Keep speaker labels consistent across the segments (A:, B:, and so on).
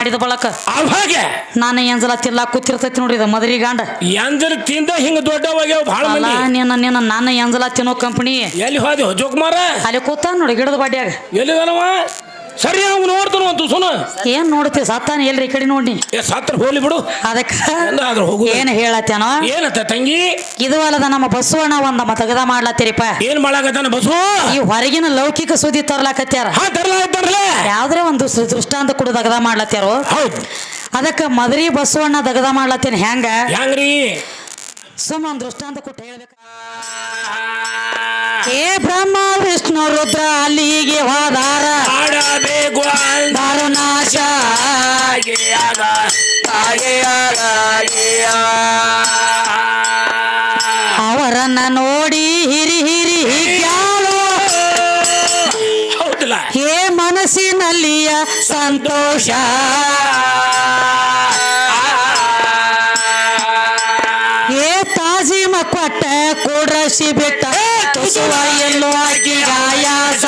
A: ಮಾಡಿದ ಬಳಕ
B: ಅವಾಗ
A: ನಾನು ಎಂಜಲ ತಿಲ್ಲ ಕೂತಿರ್ತೈತಿ ನೋಡ್ರಿ ಇದು ಮದರಿ ಗಂಡ.
B: ಎಂದ್ರ ತಿಂದ ಹಿಂಗ ದೊಡ್ಡವಾಗ್ಯಾವ ಭಾಳ
A: ಅಲ್ಲ
B: ಮಂದಿ.
A: ನಿನ್ನ ನಿನ್ನ ನಾನು ಎಂಜಲ ತಿನ್ನೋ ಕಂಪನಿ
B: ಎಲ್ಲಿ ಹೋದಿ? ಜೋಕುಮಾರ?
A: ಅಲ್ಲಿ ಕೂತ ನೋಡಿ ಗಿಡದ ಬಾಡ್ಯಾಗ.
B: ಎಲ್ಲಿದಾನವ? ಸರಿ ಅವ್ನು ನೋಡ್ತಾನ ಒಂದು ಸುನ
A: ಏನ್ ನೋಡ್ತೀವಿ ಸತ್ತಾನ? ಎಲ್ರಿ ಈ ಕಡೆ ನೋಡಿ
B: ಏ ಸತ್ರ ಹೋಲಿ ಬಿಡು.
A: ಅದಕ್ಕ
B: ಹೋಗು.
A: ಏನ್ ಹೇಳತ್ತೇನೋ
B: ಏನತ್ತ ತಂಗಿ?
A: ಇದು ಅಲ್ಲದ ನಮ್ಮ ಬಸವಣ್ಣ ಒಂದ ಮತಗದ ಮಾಡ್ಲತ್ತೀರಿಪ್ಪ.
B: ಏನ್ ಮಾಡಾಕತ್ತಾನ ಬಸು
A: ಈ ಹೊರಗಿನ ಲೌಕಿಕ ಸುದ್ದಿ ತರ್ಲಾಕತ್ಯಾರ
B: ಹಾ
A: ಯಾವ್ದ್ರೆ ಒಂದು ಸು- ದೃಷ್ಟಾಂತ ಕೂಡ ದಗದ ಮಾಡ್ಲತ್ಯಾರು
B: ಹೌದು.
A: ಅದಕ್ಕ ಮದರಿ ಬಸವಣ್ಣ ದಗದ ಮಾಡ್ಲತ್ತೇನೆ ಹೆಂಗ?
B: ಹೆಂಗ್ರಿ?
A: ಸುಮ್ಮ ಒಂದ್ ದೃಷ್ಟಾಂತ ಕೊಟ್ಟು ಹೇಳ್ಬೇಕ? ಏ ಬ್ರಹ್ಮ ವಿಷ್ಣು ರುದ್ರ ಅಲ್ಲಿಗೆ ಹೋದಾರ.
B: ಆಡಬೇಕು
A: ದಾರುನಾಶ ಅವರನ್ನ ನೋಡಿ ಹಿರಿ ಹಿರಿ ಹಿಗ್ಯಾಳು. ಹೇ ಮನಸ್ಸಿನಲ್ಲಿಯ ಸಂತೋಷ. ಹೇ ಕೊಟ್ಟ ಕೂಡ್ರಸಿ ಬಿಟ್ಟ. ತುಸುವ ಎಲ್ಲೋ ಗಾಯಾಸ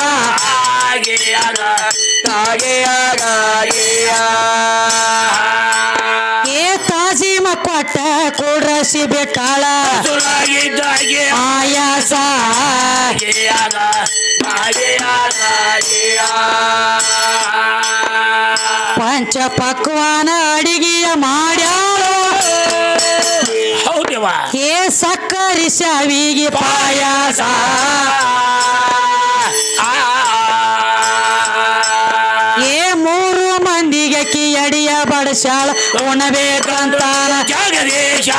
A: ಏ ತಾಜೀಮ ಕೊಟ್ಟ ಕೂಡ್ರಸಿ ಬಿಟ್ಟಾಳ. ಆಯಾಸ. ಪಂಚ ಪಕ್ವಾನ ಅಡಿಗೆಯ ಮಾಡ್ಯಾಳು.
B: ಹೌದವ
A: ಸಕ್ಕರೆ ಶಾವಿಗೆ ಪಾಯಾಸ. ಏ ಮೂರು ಮಂದಿಗೆ ಕಿಯಡಿಯ ಬಡಸಾಳ ಉಣಬೇಕಂತಾನ.
B: ಜಗದೀಶ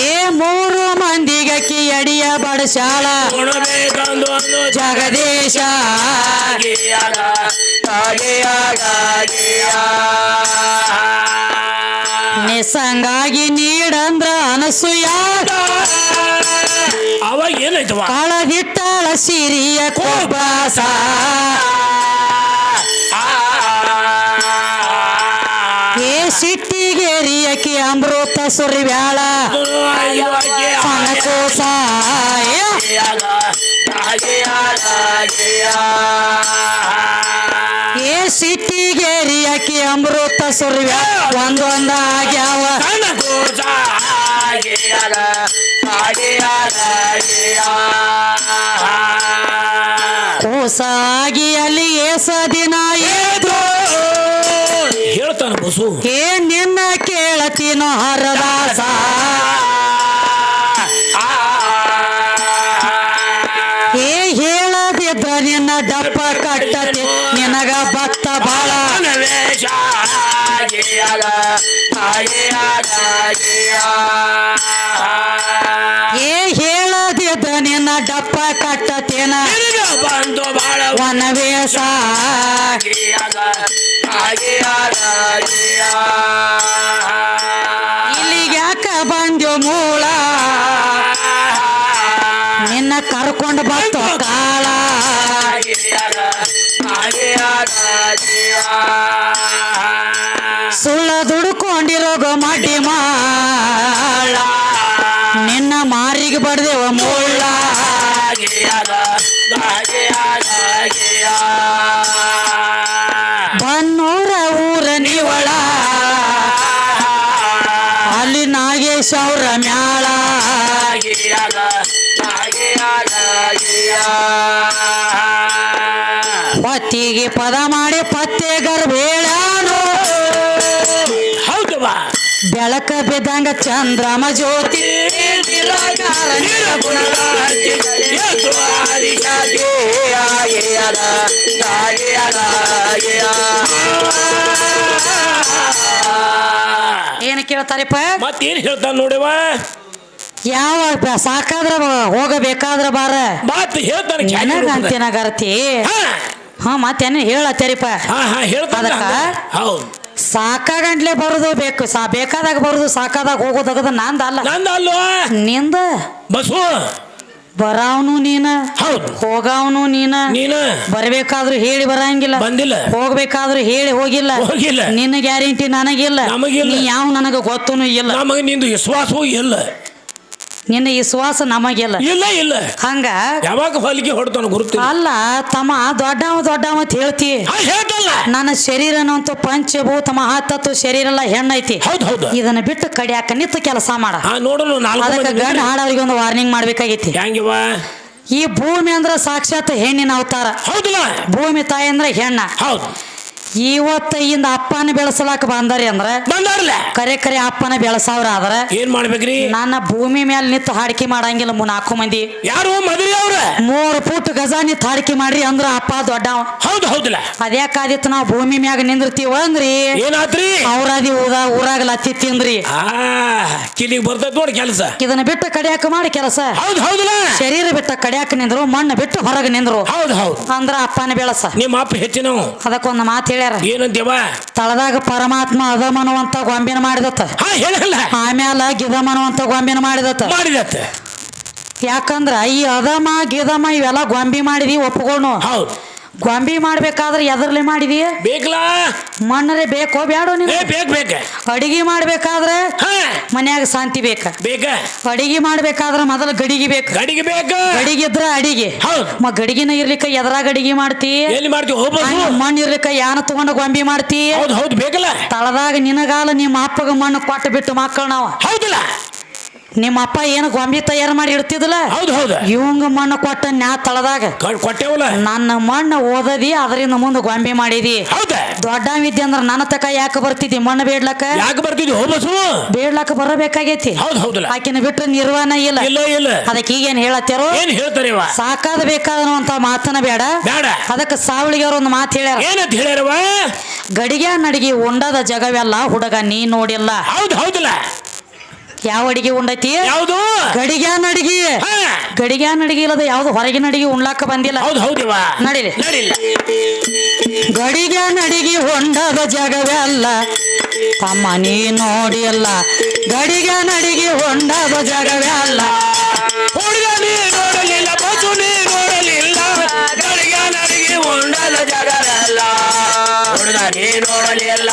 A: ಏ ಮೂರು ಮಂದಿಗೆ ಕಿಯಡಿಯ ಬಡಸಾಳ ಜಗದೀಶ ನಿಸಂಗಾಗಿ ನೀಡಂದ್ರ ಅನಸೂಯ
B: ಅವಾಗ ಏನಾಯ್ತವ?
A: ಕಳದಿಟ್ಟಾಳ ಸಿರಿಯ ಕೋಬಾಸ ಏ ಸಿಟ್ಟಿಗೇರಿಯಕಿ ಅಮೃತ ಸುರಿವ್ಯಾಳ. ಸನಕೋಸ ಅಮೃತ ಸುರಿವ್ಯಾಳ ಒಂದೊಂದಾಗ್ಯಾವ ಹೊಸಾಗಿ ಅಲ್ಲಿ ಏಸ ದಿನ ಏನು
B: ಹೇಳ್ತಾನ ಬಸು.
A: ಏ ನಿನ್ನ ನಿನ್ನ ಡಪ್ಪ ಕಟ್ಟತೇನ
B: ಬಂದು ಬಾಳ
A: ವನವೇಶ ಇಲ್ಲಿಗ್ಯಾಕ ಬಂದ್ಯೋ ಮೂಳ? ನಿನ್ನ ಕರ್ಕೊಂಡು ಬತ್ತು ಕಾಳ. ಸುಳ್ಳ ದುಡ್ಕೊಂಡಿರೋ ಮಡ್ಡಿ ಮಾಳ. ನಿನ್ನ ಮಾರಿಗೆ ಬಡ್ದೇವ ಮುಳ್ಳ ಬನ್ನೂರ ಊರ ನಿವಳ ಅಲ್ಲಿ ನಾಗೇಶ್ ಅವ್ರ ಮ್ಯಾಳ. ಪತ್ತಿಗೆ ಪದ ಮಾಡಿ ಪತ್ತೆ ಗರ್ಭೇಳಾನು. ಬೆಳಕ ಬಿದ್ದಂಗ ಚಂದ್ರಮ ಜ್ಯೋತಿ. ಏನ್ ಕೇಳ್ತಾರಪ್ಪ
B: ಮತ್ತೇನ್ ಹೇಳ್ತಾನ ನೋಡವ
A: ಯಾವ ಬ- ಸಾಕಾದ್ರ ಬ- ಹೋಗಬೇಕಾದ್ರ ಬಾರ.
B: ಮಾತ್ ಹೇಳ್ತಾನ
A: ನನಗ ಅಂತಿನಾಗರ್ತಿ ಹಾ. ಮತ್ತೇನ ಹೇಳತ್ತೇರಿಪ್ಪ
B: ಹಾ ಹಾ ಹೇಳ್ತಾನ
A: ಅದಕ್ಕ?
B: ಹೌದು.
A: ಸಾಕಾಗಂಟ್ಲೆ ಬರುದು ಬೇಕು. ಸಾ ಬೇಕಾದಾಗ ಬರುದು ಸಾಕಾದಾಗ ಹೋಗೋದಾಗದ ನಂದ ಅಲ್ಲ.
B: ನಂದ ಅಲ್ಲ?
A: ನಿಂದ?
B: ಬಸು
A: ಬರಾವನು ನೀನ?
B: ಹೌದು.
A: ಹೋಗಾವ್ನು ನೀನ?
B: ನೀನ?
A: ಬರ್ಬೇಕಾದ್ರೂ ಹೇಳಿ ಬರಂಗಿಲ್ಲ.
B: ಬಂದಿಲ್ಲ.
A: ಹೋಗ್ಬೇಕಾದ್ರೂ ಹೇಳಿ ಹೋಗಿಲ್ಲ.
B: ಹೋಗಿಲ್ಲ.
A: ನಿನ್ನ ಗ್ಯಾರಂಟಿ ನನಗಿಲ್ಲ.
B: ನಮಗಿಲ್ಲ.
A: ನೀ ಯಾವ ನನಗ ಗೊತ್ತೂ ಇಲ್ಲ.
B: ನಮಗೆ ನಿಂದು ವಿಶ್ವಾಸವೂ ಇಲ್ಲ.
A: ನಿನ್ನ ಈ ಸುವಾಸ ನಮಗೆಲ್ಲ.
B: ಇಲ್ಲ ಇಲ್ಲ.
A: ಹಂಗ?
B: ಯಾವಾಗ ಹೊಲಿಗೆ ಹೊಡ್ತಾನ ಗುರುತು
A: ಅಲ್ಲ ತಮ್ಮ ದೊಡ್ಡವ ದೊಡ್ಡವ ಅಂತ ಹೇಳ್ತಿ.
B: ಹೇಳ್ತಲ್ಲ
A: ನನ್ನ ಶರೀರ ಅಂತ ಪಂಚಭೂತ ಮಹಾತತ್ವ ಶರೀರ ಎಲ್ಲ ಹೆಣ್ಣೈತಿ.
B: ಹೌದು ಹೌದು.
A: ಇದನ್ನ ಬಿಟ್ಟು ಕಡಿಯಾಕ ನಿಂತು ಕೆಲಸ ಮಾಡ.
B: ನೋಡಲು
A: ಅದಕ್ಕೆ ಗಂಡ ಹಾಡೋರಿಗೆ ಒಂದು ವಾರ್ನಿಂಗ್ ಮಾಡ್ಬೇಕಾಗೈತಿ.
B: ಹೆಂಗಿವ
A: ಈ ಭೂಮಿ ಅಂದ್ರ ಸಾಕ್ಷಾತ್ ಹೆಣ್ಣಿನ ಅವತಾರ.
B: ಹೌದಲ್ಲ.
A: ಭೂಮಿ ತಾಯಿ ಅಂದ್ರೆ ಹೆಣ್ಣ.
B: ಹೌದು.
A: ಇವತ್ತ ಇಂದ ಅಪ್ಪನ ಬೆಳೆಸಲಾಕ ಬಂದಾರಿ ಅಂದ್ರೆ
B: ಬಂದಾರಲ್ಲ
A: ಕರೆ ಕರೆ ಅಪ್ಪನ ಬೆಳೆಸಾವ್ರ ಆದ್ರ
B: ಏನ್ ಮಾಡ್ಬೇಕ್ರಿ?
A: ನನ್ನ ಭೂಮಿ ಮೇಲೆ ನಿಂತು ಹಾಡಿಕೆ ಮಾಡಂಗಿಲ್ಲ ಮು ನಾಲ್ಕು ಮಂದಿ.
B: ಯಾರು? ಮದ್ರಿ ಅವ್ರ?
A: ಮೂರು ಫೂಟ್ ಗಜ ನಿಂತು ಹಾಡಿಕೆ ಮಾಡ್ರಿ ಅಂದ್ರ ಅಪ್ಪ ದೊಡ್ಡವ.
B: ಹೌದು ಹೌದಿಲ್ಲ
A: ಅದ್ಯಾಕಾದಿತ್ತು ನಾವು ಭೂಮಿ ಮ್ಯಾಗ ನಿಂದಿರ್ತೀವ ಅಂದ್ರಿ.
B: ಏನಾದ್ರಿ
A: ಅವ್ರಾದಿ ಊರ ಊರಾಗ ಲತ್ತಿ ತಿಂದ್ರಿ.
B: ಆ ಕಿಲಿಗೆ ಬರ್ತೈತ್ ನೋಡಿ ಕೆಲಸ.
A: ಇದನ್ನ ಬಿಟ್ಟು ಕಡಿಯಾಕ ಮಾಡಿ ಕೆಲಸ.
B: ಹೌದು ಹೌದಿಲ್ಲ
A: ಶರೀರ ಬಿಟ್ಟ ಕಡಿಯಾಕ ನಿಂದ್ರು ಮಣ್ಣು ಬಿಟ್ಟು ಹೊರಗೆ ನಿಂದ್ರು.
B: ಹೌದು ಹೌದು.
A: ಅಂದ್ರ ಅಪ್ಪನ ಬೆಳಸ.
B: ನಿಮ್ಮ ಅಪ್ಪ ಹೆಚ್ಚಿನವು.
A: ಅದಕ್ಕೊಂದು ಮಾತು ಹೇಳ್ಯಾರ?
B: ಏನಂತೀವ
A: ತಳದಾಗ ಪರಮಾತ್ಮ ಅದಮನುವಂತ ಗೊಂಬಿನ ಮಾಡಿದತ್ತ.
B: ಹಾ ಹೇಳಲ್ಲ.
A: ಆಮ್ಯಾಲ ಗಿದಮನುವಂತ ಗೊಂಬಿನ ಮಾಡಿದತ್ತ.
B: ಮಾಡಿದತ್ತ.
A: ಯಾಕಂದ್ರ ಈ ಅದಮ ಗಿದಮ ಇವೆಲ್ಲ ಗೊಂಬಿ ಮಾಡಿದಿ ಒಪ್ಕೊಂಡು
B: ಹೌದು.
A: ಗೊಂಬಿ ಮಾಡ್ಬೇಕಾದ್ರೆ ಎದರ್ಲಿ ಮಾಡಿದಿ
B: ಬೇಕಲಾ?
A: ಮಣ್ಣರೆ ಬೇಕೋ ಬ್ಯಾಡೋ ನೀನು?
B: ಏ ಬೇಕ್ ಬೇಕ.
A: ಅಡಿಗೆ ಮಾಡ್ಬೇಕಾದ್ರೆ
B: ಹಾ.
A: ಮನ್ಯಾಗ ಶಾಂತಿ ಬೇಕ.
B: ಬೇಕ.
A: ಅಡಿಗೆ ಮಾಡ್ಬೇಕಾದ್ರೆ ಮೊದಲು ಗಡಿಗೆ ಬೇಕು.
B: ಗಡಿಗೆ ಬೇಕ.
A: ಗಡಿಗೆ ಇದ್ರ ಅಡಿಗೆ.
B: ಹೌದು.
A: ಮ ಗಡಿಗಿನ ಇರ್ಲಿಕ್ಕ ಎದ್ರಾಗ ಅಡಿಗೆ ಮಾಡ್ತಿ?
B: ಎಲ್ಲಿ ಮಾಡ್ತೀವಿ ಹೋಗ್ಬೋದು
A: ಮಣ್ಣು ಇರ್ಲಿಕ್ಕ ಯಾನ ತಗೊಂಡು ಗೊಂಬಿ ಮಾಡ್ತಿ?
B: ಹೌದು ಹೌದು ಬೇಕಲ್ಲ.
A: ತಳದಾಗ ನಿನಗಾಲ ನಿಮ್ಮ ಅಪ್ಪಗ ಮಣ್ಣು ಕೊಟ್ಟು ಬಿಟ್ಟು ಮಕ್ಕಳು ನಾವು.
B: ಹೌದಲ್ಲ.
A: ನಿಮ್ಮ ಅಪ್ಪ ಏನು ಗೊಂಬೆ ತಯಾರು ಮಾಡಿ ಇಡ್ತಿದ್ಲ
B: ಹೌದು ಹೌದು.
A: ಇವಂಗ ಮಣ್ಣು ಕೊಟ್ಟ ನ್ಯಾ ತಳದಾಗ
B: ಕೊಟ್ಟೇವಲ್ಲ?
A: ನನ್ನ ಮಣ್ಣು ಓದದಿ ಅದರಿಂದ ಮುಂದೆ ಗೊಂಬೆ ಮಾಡಿದಿ.
B: ಹೌದ?
A: ದೊಡ್ಡ ವಿದ್ಯೆ ಅಂದ್ರೆ ನನ್ನ ತಕ ಯಾಕೆ ಬರ್ತಿದ್ದಿ? ಮಣ್ಣು ಬೇಡ್ಲಕ್ಕ?
B: ಯಾಕೆ ಬರ್ತಿದ್ವಿ ಹೋಗ್ಬಸು
A: ಬೇಡ್ಲಕ್ಕ ಬರಬೇಕಾಗೈತಿ.
B: ಹೌದು ಹೌದಲ್ಲ.
A: ಆಕಿನ ಬಿಟ್ರೆ ನಿರ್ವಹಣೆ ಇಲ್ಲ.
B: ಇಲ್ಲ ಇಲ್ಲ.
A: ಅದಕ್ಕೆ ಈಗೇನ್ ಏನು
B: ಏನ್ ಹೇಳ್ತಾರೆ ಇವ?
A: ಸಾಕಾದ ಬೇಕಾದನುವಂತ ಮಾತನ ಬೇಡ.
B: ಬೇಡ.
A: ಅದಕ್ಕೆ ಸಾವಳಿಗೆ ಅವ್ರ ಒಂದು ಮಾತು ಹೇಳ್ಯಾರ.
B: ಏನಂತ ಹೇಳ್ಯಾರವ?
A: ಗಡಿಗೆ ನಡಿಗೆ ಉಂಡದ ಜಗವೆಲ್ಲ ಹುಡುಗ ನೀ ನೋಡಿಲ್ಲ.
B: ಹೌದು ಹೌದಲ್ಲ.
A: ಯಾವ ಅಡಿಗೆ ಉಂಡೈತಿ?
B: ಯಾವುದು?
A: ಗಡಿಗ್ಯಾನ್ ಅಡಿಗೆ.
B: ಗಡಿಗ್ಯಾನ್
A: ಅಡಿಗೆ ನಡಿಗೆ ಇಲ್ಲದ ಯಾವ್ದು ಹೊರಗಿನ ಅಡಿಗೆ ಉಣ್ಲಾಕ ಬಂದಿಲ್ಲ.
B: ಹೌದು ಹೌದಿವ
A: ನಡೀಲಿ.
B: ನಡಿಲ್ಲ
A: ಗಡಿಗೆ ನಡಿಗೆ ಹೊಂಡದ ಅಲ್ಲ. ತಮ್ಮ ನೀ ನೋಡಿಲ್ಲ ಗಡಿಗ್ಯಾನ್ ಅಡಿಗೆ ಹೊಂಡದ ಅಲ್ಲ.
B: ಹುಡುಗ ನೀ ನೋಡಲಿಲ್ಲ ಬಸು ನೀ ನೋಡಲಿಲ್ಲ. ಗಡಿಗ ನಡಿಗೆ ಉಂಡಲ ಜಗರಲ್ಲ ಹುಡುಗ ನೀ ನೋಡಲಿಲ್ಲ.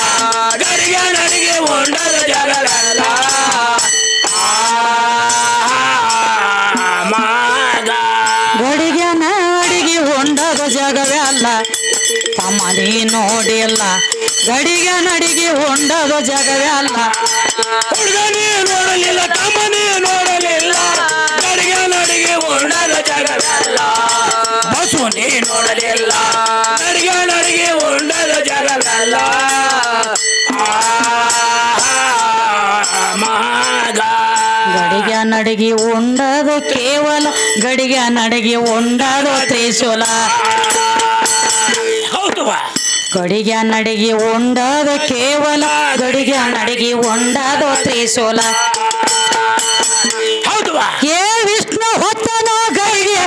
A: ಹೊಂಡದ ಅಲ್ಲ. ತಮ್ಮ ನೀ ನೋಡಿಲ್ಲ ಗಡಿಗೆ ನಡಿಗೆ ಹೊಂಡದ ಜಗವೆಲ್ಲ
B: ಅಲ್ಲ. ನೀ ನೋಡಲಿಲ್ಲ, ತಮ್ಮ ನೀ ನೋಡಲಿಲ್ಲ. ಗಡಿಗೆ ನಡಿಗೆ ಹೊಂಡದ ಜಗವೆಲ್ಲ ಬಸು ನೀ ನೋಡಲಿಲ್ಲ, ಗಡಿಗೆ ನಡಿಗೆ ಹೊಂಡದ ಜಗರಲ್ಲ ಮಾಗ
A: ನಡಿಗೆ ಉಂಡದು ಕೇವಲ ಗಡಿಗೆ ನಡಿಗೆ ಉಂಡದು ತ್ರಿಶೂಲ. ಗಡಿಗೆ ನಡಿಗೆ ಉಂಡದು ಕೇವಲ ಗಡಿಗೆ ನಡಿಗೆ ಉಂಡದು ತ್ರಿಶೂಲ. ಏ ವಿಷ್ಣು ಹೊತ್ತನೋ ಗಡಿಗೆ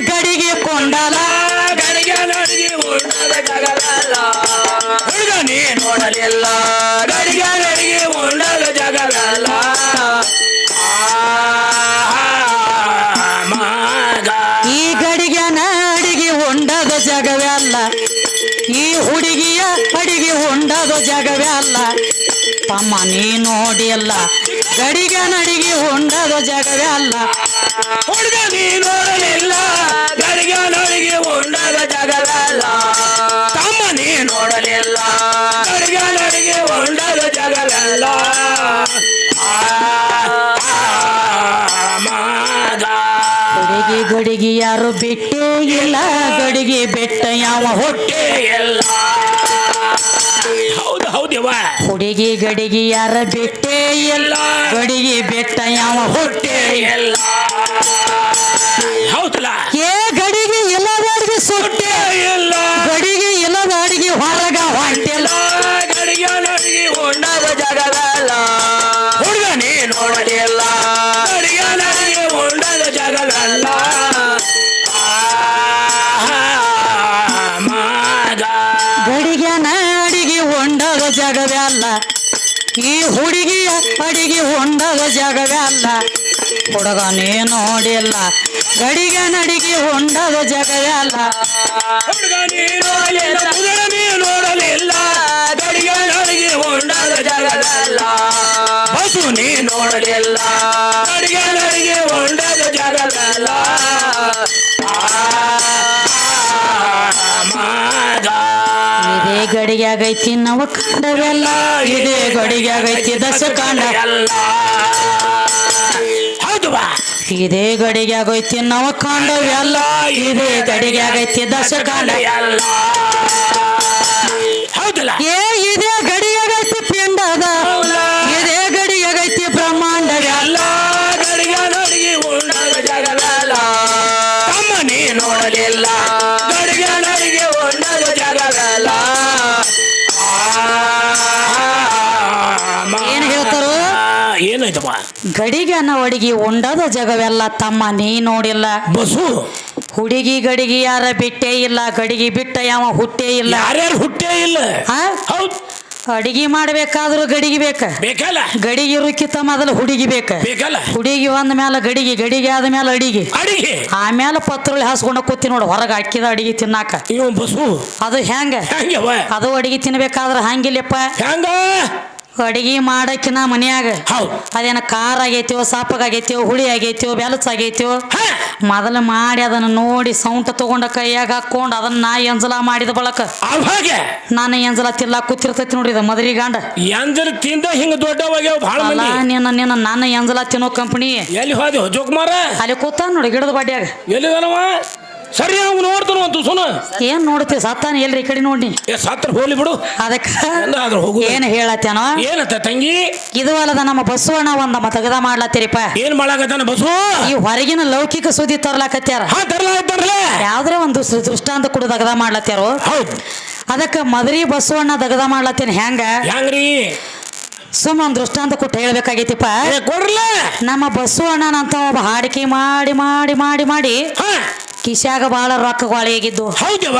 A: ಗಡಿಗೆ ಕೊಂಡಲ.
B: ಗಡಿಗೆ ನೋಡಲಿಲ್ಲ.
A: ಈ ಹುಡುಗಿಯ ಅಡಿಗೆ ಹೊಂಡದ ಜಗವೇ ಅಲ್ಲ. ತಮ್ಮ ನೀ ನೋಡಿಲ್ಲ ಗಡಿಗೆ ನಡಿಗೆ ಹೊಂಡದ ಜಗವೇ ಅಲ್ಲ.
B: ಹುಡುಗ ನೀ ನೋಡಲಿಲ್ಲ. ಗಡಿಗೆ ನಡಿಗೆ ಉಂಡದ ಜಗವೇ ಅಲ್ಲ. ತಮ್ಮ ನೀ ನೋಡಲಿಲ್ಲ. ಗಡಿಗೆ ನಡಿಗೆ ಉಂಡದ ಜಗವೇ ಮಾಗ
A: ಯಾರು ಬಿಟ್ಟೇ ಇಲ್ಲ ಗಡಿಗೆ ಬೆಟ್ಟ ಯಾವ ಹೊಟ್ಟೆ
B: ಎಲ್ಲ? ಹೌದು ಹೌದವ
A: ಹುಡುಗಿ ಗಡಿಗೆ ಯಾರ ಬಿಟ್ಟೇ ಇಲ್ಲ ಗಡಿಗೆ ಬೆಟ್ಟ ಯಾವ ಹೊಟ್ಟೆ
B: ಎಲ್ಲ? ಹೌದಲ್ಲ?
A: ಏ ಗಡಿಗೆ ಎಲ್ಲ ಸೊಟ್ಟೆ ಸುಟ್ಟೆ
B: ಎಲ್ಲ?
A: ಹುಡುಗಿಯ ಅಡಿಗೆ ಹೊಂಡದ ಜಗವೇ ಅಲ್ಲ. ಹುಡುಗನೇ ನೋಡಿಲ್ಲ. ಗಡಿಗೆ ನಡಿಗೆ ಹೊಂಡದ ಜಗವೇ ಅಲ್ಲ.
B: ಹುಡುಗ ನೀ ನೋಡಲಿಲ್ಲ. ಗಡಿಗೆ ನಡಿಗೆ ಉಂಡದ ಜಗವೇ ಬಸು ಹೌದು ನೀ ನೋಡಲಿಲ್ಲ. ಗಡಿಗೆ ನಡಿಗೆ ಹೊಂಡದ ಜಗದಲ್ಲ
A: ಇದೇ ಗಡಿಯಾಗೈತಿ ನವ ಕಂಡವೆಲ್ಲ. ಇದೇ ಗಡಿಯಾಗೈತಿ ದಶ ಕಾಂಡ.
B: ಇದೆ ಹೌದು ಬಾ.
A: ಇದೇ ಗಡಿಯಾಗೈತಿ ನವ ಕಾಂಡವೆಲ್ಲ. ಇದೇ ಗಡಿಯಾಗೈತಿ ದಶ ಕಾಂಡ.
B: ಹೌದಲ್ಲ.
A: ಏ
B: ಏನಾಯ್ತಪ್ಪ
A: ಗಡಿಗೆ ಅನ್ನ ಅಡಿಗೆ ಉಂಡದ ಜಗವೆಲ್ಲ ತಮ್ಮ ನೀ ನೋಡಿಲ್ಲ.
B: ಬಸು!
A: ಹುಡುಗಿ ಗಡಿಗೆ ಯಾರ ಬಿಟ್ಟೇ ಇಲ್ಲ ಗಡಿಗಿ ಬಿಟ್ಟ ಯಾವ ಹುಟ್ಟೇ ಇಲ್ಲ.
B: ಯಾರ್ಯಾರು ಹುಟ್ಟೇ ಇಲ್ಲ?
A: ಆ?
B: ಹೌದ್.
A: ಅಡಿಗೆ ಮಾಡ್ಬೇಕಾದ್ರೂ ಗಡಿಗೆ ಬೇಕ.
B: ಬೇಕಲ್ಲ?
A: ಗಡಿಗೆ ರುಕ್ಕಿತ ಮೊದಲು ಹುಡುಗಿ ಬೇಕ.
B: ಬೇಕಲ್ಲ?
A: ಹುಡುಗಿ ಒಂದ ಮೇಲೆ ಗಡಿಗೆ ಗಡಿಗೆ ಆದ ಅಡಿಗೆ.
B: ಅಡಿಗೆ?
A: ಆಮೇಲೆ ಪತ್ರೊಳಿ ಹಾಸ್ಕೊಂಡ ಕೂತಿ ನೋಡು ಹೊರಗೆ ಹಾಕಿದ ಅಡಿಗೆ ತಿನ್ನಾಕ.
B: ಇವ
A: ಅದು ಹೆಂಗ?
B: ಹೆಂಗವ?
A: ಅದು ಅಡಿಗೆ ತಿನ್ಬೇಕಾದ್ರೆ ಹಂಗಿಲ್ಲಪ್ಪ.
B: ಹೆಂಗ?
A: ಅಡಿಗೆ ಮಾಡಕ್ಕಿನ ಮನ್ಯಾಗ
B: ಹೌದ್.
A: ಅದೇನ ಖಾರ ಸಾಪಕ್ ಸಾಪಗಾಗೈತಿವೋ ಹುಳಿ ಆಗೈತಿಯೋ ಬೆಲಸ್
B: ಆಗೈತಿಯೋ
A: ಮೊದಲು ಮಾಡಿ ಅದನ್ನ ನೋಡಿ ಸೌಂಟ ತಗೊಂಡ ಕೈಯಾಗ ಹಾಕೊಂಡು ಅದನ್ನ ನಾ ಎಂಜಲ ಮಾಡಿದ ಬಳಕ. ನಾನು ಎಂಜಲ ತಿಲ್ಲ ಕೂತಿರ್ತೈತಿ ನೋಡಿದ ಮದರಿ ಗಾಂಡ.
B: ಎಂಜಲ ತಿಂದ ಹಿಂಗ ದೊಡ್ಡವಾಗ್ಯಾವ
A: ಅಲ್ಲ
B: ಮಂದಿ.
A: ನಿನ್ನ ನಿನ್ನ ನನ್ನ ಎಂಜಲ ತಿನ್ನೋ ಕಂಪನಿ
B: ಎಲ್ಲಿ ಹೋದೆ ಜೋಕುಮಾರ
A: ಅಲ್ಲಿ ಕೂತ ನೋಡಿ ಗಿಡದ ಬಾಡ್ಯಾಗ.
B: ಎಲ್ಲಿದಾನವ? ಸರಿ ನಾವು ನೋಡ್ತಾನ ಅಂತ ಸುನ
A: ಏನ್ ನೋಡ್ತಿ ಸತ್ತಾನ ಎಲ್ರಿ ಈ ಕಡೆ ನೋಡಿ
B: ಏ ಸತ್ರ ಹೋಲಿ ಬಿಡು.
A: ಅದಕ್ಕ
B: ಹೋಗು
A: ಏನ್ ಹೇಳತ್ತೇನೋ
B: ಏನತ್ತ ತಂಗಿ?
A: ಇದು ಅಲ್ಲದ ನಮ್ಮ ಬಸವಣ್ಣ ಒಂದ ದಗದ ಮಾಡ್ಲತ್ತೀರಿಪ್ಪ.
B: ಏನ್ ಮಾಡಾಕತ್ತಾನ ಬಸ್ಸು
A: ಈ ಹೊರಗಿನ ಲೌಕಿಕ ಸುದ್ದಿ ತರ್ಲಾಕತ್ಯಾರ
B: ಹಾ
A: ಯಾವ್ದ್ರ ಒಂದು ಸ- ದೃಷ್ಟಾಂತ ಕೂಡ ದಗದ ಮಾಡ್ಲತ್ಯಾರು
B: ಹೌದ್.
A: ಅದಕ್ಕ ಮದರಿ ಬಸವಣ್ಣ ದಗದ ಮಾಡ್ಲತ್ತೇನೆ ಹೆಂಗ
B: ಹೆಂಗ್ರಿ
A: ಸುಮ್ಮ ಒಂದ್ ದೃಷ್ಟಾಂತ ಕೊಟ್ಟು ಹೇಳ್ಬೇಕಾಗೈತಿಪ್ಪ.
B: ಏ ಕೊಡ್ರಲ್ಲ.
A: ನಮ್ಮ ಬಸವಣ್ಣನಂತ ಒಬ್ಬ ಹಾಡಿಕೆ ಮಾಡಿ ಮಾಡಿ ಮಾಡಿ ಮಾಡಿ
B: ಹಾ.
A: ಕಿಶ್ಯಾಗ ಬಾಳ ರೊಕ್ಕ ಆಗಿದ್ದು.
B: ಹೌದವ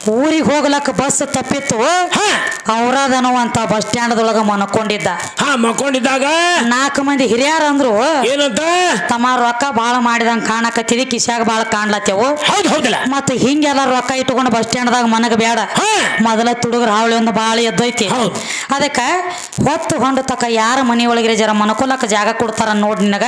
A: ಊರಿಗೆ ಹೋಗ್ಲಕ್ಕ ಬಸ್ ತಪ್ಪಿತ್ತು. ಅಂತ ಬಸ್ ಸ್ಟ್ಯಾಂಡ್ದೊಳಗ ಮನ್ಕೊಂಡಿದ್ದ
B: ಹಾ ಮಕ್ಕೊಂಡಿದ್ದಾಗ
A: ನಾಲ್ಕು ಮಂದಿ ಹಿರಿಯರ ಅಂದ್ರು.
B: ಏನಂತ?
A: ತಮ್ಮ ರೊಕ್ಕ ಬಾಳ ಮಾಡಿದಂಗ ಕಾಣಕತ್ತಿದಿ ಕಿಶ್ಯಾಗ ಬಾಳ ಕಾಣ್ಲತ್ತೇವು.
B: ಹೌದು ಹೌದಲ್ಲ?
A: ಮತ್ತ ಹಿಂಗೆಲ್ಲ ರೊಕ್ಕ ಇಟ್ಕೊಂಡು ಬಸ್ ಸ್ಟ್ಯಾಂಡ್ದಾಗ ಮನಗ ಬೇಡ ಮೊದಲ ತುಡುಗರ ಹಾವಳಿ ಒಂದು ಬಾಳ ಎದ್ದೈತಿ.
B: ಹೌದ್.
A: ಅದಕ್ಕ ಹೊತ್ತು ಹೊಂಡ ತಕ್ಕ ಯಾರ ಮನಿ ಒಳಗಿರ ಜರ ಮನಕೊಲಕ್ಕ ಜಾಗ ಕೊಡ್ತಾರ ನೋಡ್ ನಿನಗ.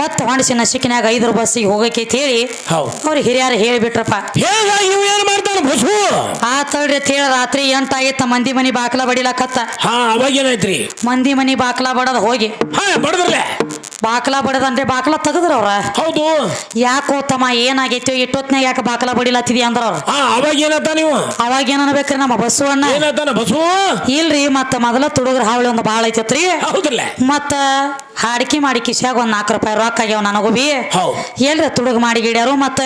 A: ಹೊತ್ತು ಹೊಂಡಿಸಿ ನಶಿಕಿನಾಗ ಐದ್ರ ಬಸ್ಸಿಗೆ ಹೋಗಕ್ಕೆ ಹೇಳಿ. ಅವ್ರ ಹಿರಿಯರು ಹೇಳಿಬಿಟ್ರಪ್ಪ.
B: ಏನು ಮಾಡ್ತಾನ? ಬಸ್ಸು
A: ಆ ತಡ್ರಿ ಅಂತ ಹೇಳಿ ರಾತ್ರಿ ಎಂಟಾಗಿತ್ತ ಮಂದಿ ಮನಿ ಬಾಕ್ಲಾ ಬಡಿಲಕತ್ತ.
B: ಹಾ ಅವಾಗ ಏನಾಯ್ತ್ರಿ?
A: ಮಂದಿ ಮನಿ ಬಾಕ್ಲಾ ಬಡದ ಹೋಗಿ.
B: ಹಾ ಬಡದ್ರಲ್ಲ?
A: ಬಾಕ್ಲ ಬಡದಂದ್ರೆ ಬಾಕಲ ತೆಗದ್ರ ಅವ್ರ.
B: ಹೌದು.
A: ಯಾಕೋ ತಮ್ಮ ಏನಾಗೈತಿ ಇಟ್ಟೊತ್ನಾಗ ಯಾಕೆ ಬಾಕ್ಲ ಬಡಿಲತ್ತಿದ್ಯ ಅಂದ್ರ ಅವ್ರ.
B: ಅವಾಗ ಏನತ್ತ ನೀವು?
A: ಅವಾಗ ಏನ್ ಅನ್ಬೇಕ್ರಿ ನಮ್ಮ ಬಸವಣ್ಣ
B: ಏನತ್ತಾನ ಬಸ್ಸು
A: ಇಲ್ರಿ ಮತ್ತ ಮೊದಲ ತುಡುಗ್ರ ಹಾವಳಿ ಒಂದು ಬಾಳ ಐತತ್ರಿ.
B: ಹೌದ್ರಲ್ಲ?
A: ಮತ್ತ ಹಾಡಿಕೆ ಮಾಡಿ ಕಿಶ್ಯಾಗ ಒಂದ್ ನಾಲ್ಕು ರೂಪಾಯಿ ರೊಕ್ಕ ಆಗ್ಯಾವ ನನಗೂ ಬಿ.
B: ಹೌದ್.
A: ತುಡುಗ ತುಡುಗ್ ಮಾಡಿ ಗಿಡ್ಯಾರು ಮತ್ತ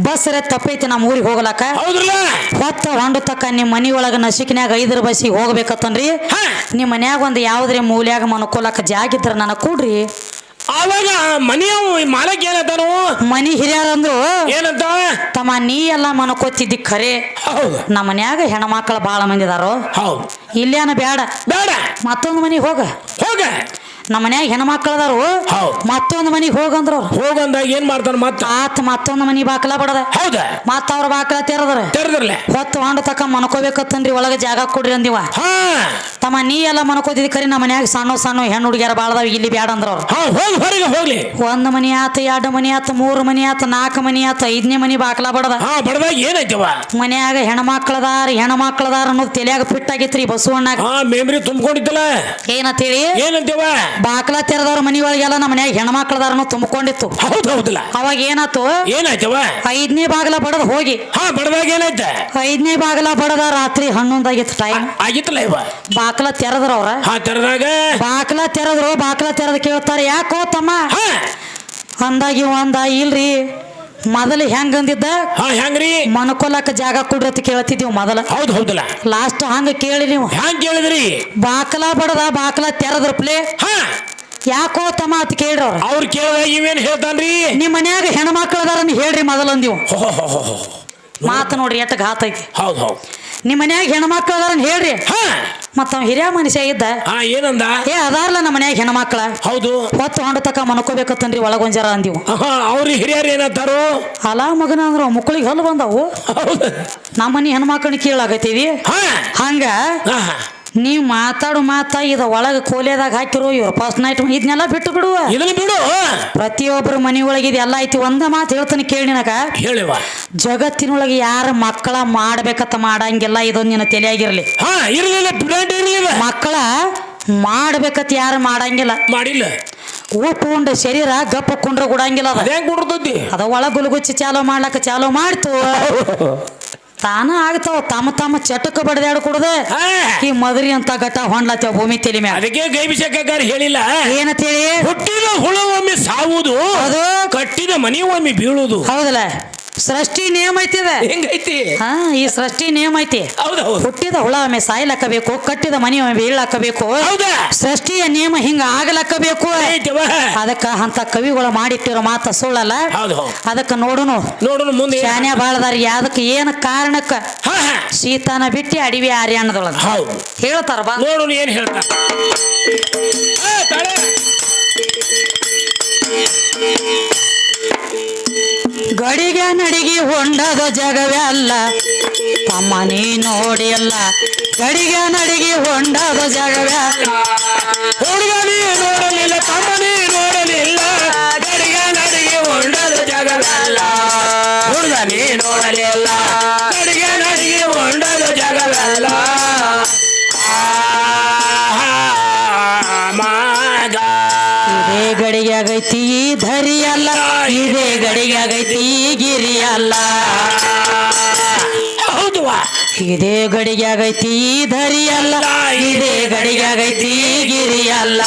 A: ಬಸ್ ರೇ ತಪ್ಪೈತಿ ನಮ್ಮ ಊರಿಗೆ ಹೋಗ್ಲಕ್ಕ.
B: ಹೌದ್ರಲ್ಲ?
A: ಹೊತ್ತ ಹೊಂಡು ತಕ್ಕ ನಿಮ್ಮ ಮನಿ ಒಳಗ ನಸಿಕಿನ್ಯಾಗ ಐದರ ಬಸ್ಸಿಗೆ ಹೋಗ್ಬೇಕತ್ತನ್ರಿ. ನಿಮ್ಮ ಮನ್ಯಾಗ ಒಂದು ಯಾವ್ದ್ರಿ ಮೂಲ್ಯಾಗ ಮನ್ಕೊಲಕ್ಕ ಜಾಗಿದ್ರ ನನಗೆ ಕೊಡ್ರಿ.
B: ಅವಾಗ ಮನೆಯ ಮಾಲಕ್ ಏನಂತಾನು?
A: ಮನಿ ಹಿರಿಯರಂದ್ರು
B: ಏನಂತ?
A: ತಮ್ಮ ನೀ ಎಲ್ಲ ಮನಕೋತಿದ್ದಿ ಖರೆ.
B: ಹೌದು.
A: ನಮ್ಮ ಮನ್ಯಾಗ ಹೆಣ್ಮಕ್ಳು ಭಾಳ ಮಂದಿ ಇದಾರೋ?
B: ಹೌದು.
A: ಇಲ್ಲೇನ ಬೇಡ
B: ಬೇಡ
A: ಮತ್ತೊಂದು ಮನಿಗೆ ಹೋಗ.
B: ಹೋಗ.
A: ನಮ್ಮ ಮನ್ಯಾಗ ಹೆಣ್ಮಕ್ಳು ಅದಾರು.
B: ಹೌದ್.
A: ಮತ್ತೊಂದು ಮನಿಗೆ ಹೋಗಂದ್ರ
B: ಹೋಗಂದಾಗ ಏನ್ ಮಾಡ್ತಾನ ಮತ್ತ?
A: ಆತ ಮತ್ತೊಂದು ಮನಿ ಬಾಕಲ ಬಡದ.
B: ಹೌದ?
A: ಮತ್ತ ಅವ್ರ ಬಾಕಲ ತೆರದ್ರ.
B: ತೆರೆದ್ರಲ್ಲ
A: ಹೊತ್ತು ಹೊಂಡ ತಕ ಮನ್ಕೋಬೇಕತ್ತನ್ರಿ ಒಳಗ ಜಾಗ ಕೊಡ್ರಿ ಅಂದಿವ.
B: ಹಾ.
A: ತಮ್ಮ ನೀ ಎಲ್ಲ ಮನ್ಕೋತಿದ್ ಕರಿ ನಮ್ಮ ಮನ್ಯಾಗ ಸಣ್ಣ ಸಣ್ಣ ಹೆಣ್ಣು ಹುಡುಗಿಯರ ಬಾಳದಾವ ಇಲ್ಲಿ ಬ್ಯಾಡ ಅಂದ್ರ ಅವ್ರು
B: ಹೊರಗೆ ಹೋಗ್ಲಿ.
A: ಒಂದ್ ಮನಿ ಆತ ಎರಡು ಮನಿ ಆತ ಮೂರು ಮನಿ ಆತ ನಾಲ್ಕು ಮನಿ ಆತ ಐದನೇ ಮನಿ ಬಾಕಲ ಬಡದ.
B: ಹಾ ಬಡದಾಗ ಏನೈತವ
A: ಮನ್ಯಾಗ ಹೆಣ್ಮಕ್ಳದಾರ ಹೆಣ್ಮಕ್ಳದಾರ ಅನ್ನೋದು ತಲೆಯಾಗ ಫಿಟ್ ಆಗಿತ್ರಿ ಬಸವಣ್ಣಾಗ.
B: ಮೆಮ್ರಿ ತುಂಬಿಕೊಂಡಿತ್ತಲ್ಲ
A: ಏನಂತೇಳಿ
B: ಏನಂತೇವ?
A: ಬಾಕಲ ತೆರೆದವ್ರ ಮನಿ ಒಳಗೆಲ್ಲ ನಮ್ಮ ಮನ್ಯಾಗ ಹೆಣ್ಮಕ್ಳದಾರ ಅನ್ನೋದು ತುಂಬಿಕೊಂಡಿತ್ತು.
B: ಹೌದಿಲ್ಲ ಹೌದಲ್ಲ.
A: ಅವಾಗ ಏನಾಯ್ತು?
B: ಏನಾಯ್ತವ?
A: ಐದನೇ ಬಾಗಲ ಬಡದ ಹೋಗಿ.
B: ಹಾ ಬಡದಾಗ ಏನಾಯ್ತ?
A: ಐದನೇ ಬಾಗಲ ಬಡದ ರಾತ್ರಿ ಹನ್ನೊಂದಾಗಿತ್ತು ಟೈಮ್
B: ಆಗಿತ್ತಲ್ಲ ಇವ?
A: ಬಾಕಲ ತೆರೆದ್ರ ಅವ್ರ.
B: ಹಾ ತೆರೆದಾಗ?
A: ಬಾಕ್ಲ ತೆರೆದ್ರು ಬಾಕ್ಲ ತೆರೆದ ಕೇಳ್ತಾರೆ ಯಾಕೋ ತಮ್ಮ? ಅಂದಾಗಿ ಒಂದ ಇಲ್ರಿ. ಮೊದಲು ಹೆಂಗ್ ಅಂದಿದ್ದ?
B: ಹಾ ಹೆಂಗ್ರಿ?
A: ಮನ್ಕೊಲಕ್ಕ ಜಾಗ ಕೊಡ್ರಿ ಅಂತ ಕೇಳ್ತಿದ್ದೀವಿ ಮೊದಲ.
B: ಹೌದು ಹೌದಲ್ಲ?
A: ಲಾಸ್ಟ್ ಹಂಗ ಕೇಳಿ ನೀವು.
B: ಹೆಂಗ್ ಕೇಳಿದ್ರಿ?
A: ಬಾಕಲ ಬಡದ ಬಾಕಲ ತೆರದ್ರಪ್ಲೆ
B: ಹಾ.
A: ಯಾಕೋ ತಮ್ಮ ಅಂತ ಕೇಳ್ರಿ ಅವ್ರು.
B: ಅವ್ರು ಕೇಳಿದಾಗ ಇವೇನ್ ಹೇಳ್ತಾನ್ರಿ?
A: ನಿಮ್ ಮನ್ಯಾಗ ಹೆಣ್ಮಕ್ಳು ಅದಾರ ಹೇಳ್ರಿ ಮೊದಲಂದಿವು. ಮಾತು ನೋಡ್ರಿ ಎಟ್ಟ ಘಾತ ಐತಿ.
B: ಹೌದ್ ಹೌದ್.
A: ನಿಮ್ ಮನ್ಯಾಗ ಹೆಣ್ಮಕ್ಳು ಅದಾರ ಹೇಳ್ರಿ. ಮತ್ತ ಅವ ಹಿರಿಯ ಮನುಷ್ಯ ಇದ್ದ.
B: ಆ ಏನಂದ?
A: ಏ ಅದಾರಲ್ಲ ನಮ್ಮ ಮನ್ಯಾಗ ಹೆಣ್ಮಕ್ಳ.
B: ಹೌದು.
A: ಹೊತ್ತು ಹೊಂಡ ತಕ ಮನ್ಕೋಬೇಕತ್ತನ್ರಿ ಒಳಗೊಂಜಾರ ಅಂದಿವು.
B: ಅವ್ರಿಗೆ ಅವ್ರಿ ಹಿರಿಯರು ಏನಂತಾರು?
A: ಅಲಾ ಮಗನ ಅಂದ್ರ ಮುಕ್ಕಳಿಗೆ ಹಲ್ಲು ಬಂದವು. ನಮ್ಮ ಮನೆ ಹೆಣ್ಮಕ್ಳನ್ನ
B: ಕೀಳಾಗತ್ತೀವಿ.
A: ಹಂಗ
B: ಹಾ
A: ಮಾತಾಡು ಮಾತಾ ಇದ ಒಳಗೆ ಕೋಲೆದಾಗ ಹಾಕಿರೋ ಇವ್ರ ಫಸ್ಟ್ ನೈಟ್ ಇದನ್ನೆಲ್ಲ ಬಿಟ್ಟು ಬಿಡುವ.
B: ಇದನ್ನ ಬಿಡು.
A: ಪ್ರತಿಯೊಬ್ಬರ ಮನೆಯೊಳಗೆ ಇದೆಲ್ಲ ಐತಿ ಒಂದ ಮಾತು ಹೇಳ್ತಾನೆ ಕೇಳಿ ನಿನಗ.
B: ಹೇಳಿವ
A: ಜಗತ್ತಿನೊಳಗೆ ಯಾರ ಮಕ್ಕಳ ಮಾಡ್ಬೇಕತ್ತ ಮಾಡಂಗಿಲ್ಲ ಇದೊಂದು ನಿನ್ನ ತಲೆಯಾಗಿರ್ಲಿ.
B: ಹಾ ಇರ್ಲಿಲ್ಲ ಬಿಡಂಟ ಇರ್ಲಿಲ್ಲ.
A: ಮಕ್ಕಳ ಮಾಡ್ಬೇಕತ್ ಯಾರು ಮಾಡಂಗಿಲ್ಲ.
B: ಮಾಡಿಲ್ಲ.
A: ಉಂಡ ಶರೀರ ಗಪ್ಪ ಕುಂಡ್ರ ಗುಡಂಗಿಲ್ಲ ಅದ.
B: ಹೆಂಗ್
A: ಅದ ಒಳ ಗುಲಗುಚ್ಚಿ ಚಾಲೋ ಮಾಡ್ಲಕ್ಕ ಚಾಲೋ ಮಾಡ್ತು. ತಾನ ಆಗ್ತಾವ ತಮ್ಮ ತಮ್ಮ ಚಟಕ ಬಡದಾಡು ಕೊಡದೆ.
B: ಹಾ,
A: ಈ ಮದರಿ ಅಂತ ಗಟ್ಟ ಹೊಂಡ್ಲತ್ತೇವ ಭೂಮಿ ತಲೆ ಮ್ಯಾಗ.
B: ಅದಕ್ಕೆ ಗೈಬಿಸಕ್ಕಾರ ಹೇಳಿಲ್ಲ.
A: ಏನಂತ ಹೇಳಿ?
B: ಹುಟ್ಟಿದ ಹುಳ ಒಮ್ಮೆ ಸಾವುದು
A: ಅದು
B: ಕಟ್ಟಿದ ಮನೆ ಒಮ್ಮೆ ಬೀಳುದು
A: ಹೌದಲ್ಲ? ಸೃಷ್ಟಿ ನಿಯಮ ಐತಿ
B: ಹೆಂಗೈತಿ?
A: ಹಾ ಈ ಸೃಷ್ಟಿ ನಿಯಮ ಐತಿ. ಹುಟ್ಟಿದ ಹುಳ ಒಮ್ಮೆ ಸಾಯ್ಲಕ್ಕಬೇಕು ಕಟ್ಟಿದ ಮನೆ ಒಮ್ಮೆ ಬೀಳಾಕಬೇಕು
B: ಹೌದಾ?
A: ಸೃಷ್ಟಿಯ ನಿಯಮ ಹಿಂಗ ಆಗ್ಲಕ್ಕಬೇಕು.
B: ಐತವ
A: ಅದಕ್ಕ ಅಂತ ಕವಿಗಳು ಮಾಡಿಟ್ಟಿರೋ ಮಾತ ಸುಳ್ಳಲ್ಲ. ಅದಕ್ಕ ನೋಡುನು.
B: ನೋಡುನು ಮುಂದೆ
A: ಶಾನ್ಯ ಬಾಳದಾರ ಯಾದಕ್ಕೆ ಏನ್ ಕಾರಣಕ್ಕ? ಸೀತಾನ ಬಿಟ್ಟಿ ಅಡವಿ ಆರ್ಯಾಣದೊಳಗ ಹೇಳ್ತಾರ ಬಾ.
B: ನೋಡುನು ಏನ್ ಹೇಳ್ತಾರ.
A: ಗಡಿಗೆ ನಡಿಗೆ ಹೊಂಡದ ಜಗವೇ ಅಲ್ಲ. ತಮ್ಮ ನೀ ನೋಡಿ ಅಲ್ಲ. ಗಡಿಗೆ ನಡಿಗೆ ಹೊಂಡದ ಜಗವೇ ಅಲ್ಲ.
B: ಹುಡುಗ ನೀ ನೋಡಲಿಲ್ಲ ತಮ್ಮ ನೀ ನೋಡಲಿಲ್ಲ. ಗಡಿಗ ನಡಿಗೆ ಹೊಂಡದ ಜಗವಲ್ಲ ಹುಡುಗ ನೀ ನೋಡಲಿಲ್ಲ ಗಡಿಗ ನಡಿಗೆ ಹೊಂಡದ ಜಗವಲ್ಲ
A: ಗಡಿಗೆ ಆಗೈತಿ ಅಲ್ಲ. ಇದೇ ಗಡಿಗೆ ಆಗೈತಿ ಗಿರಿ ಅಲ್ಲ.
B: ಹೌದುವಾ.
A: ಇದೇ ಗಡಿಗೆ ಆಗೈತಿ ಧರಿ ಅಲ್ಲ. ಇದೇ ಗಡಿಗೆ ಆಗೈತಿ ಗಿರಿ ಅಲ್ಲ.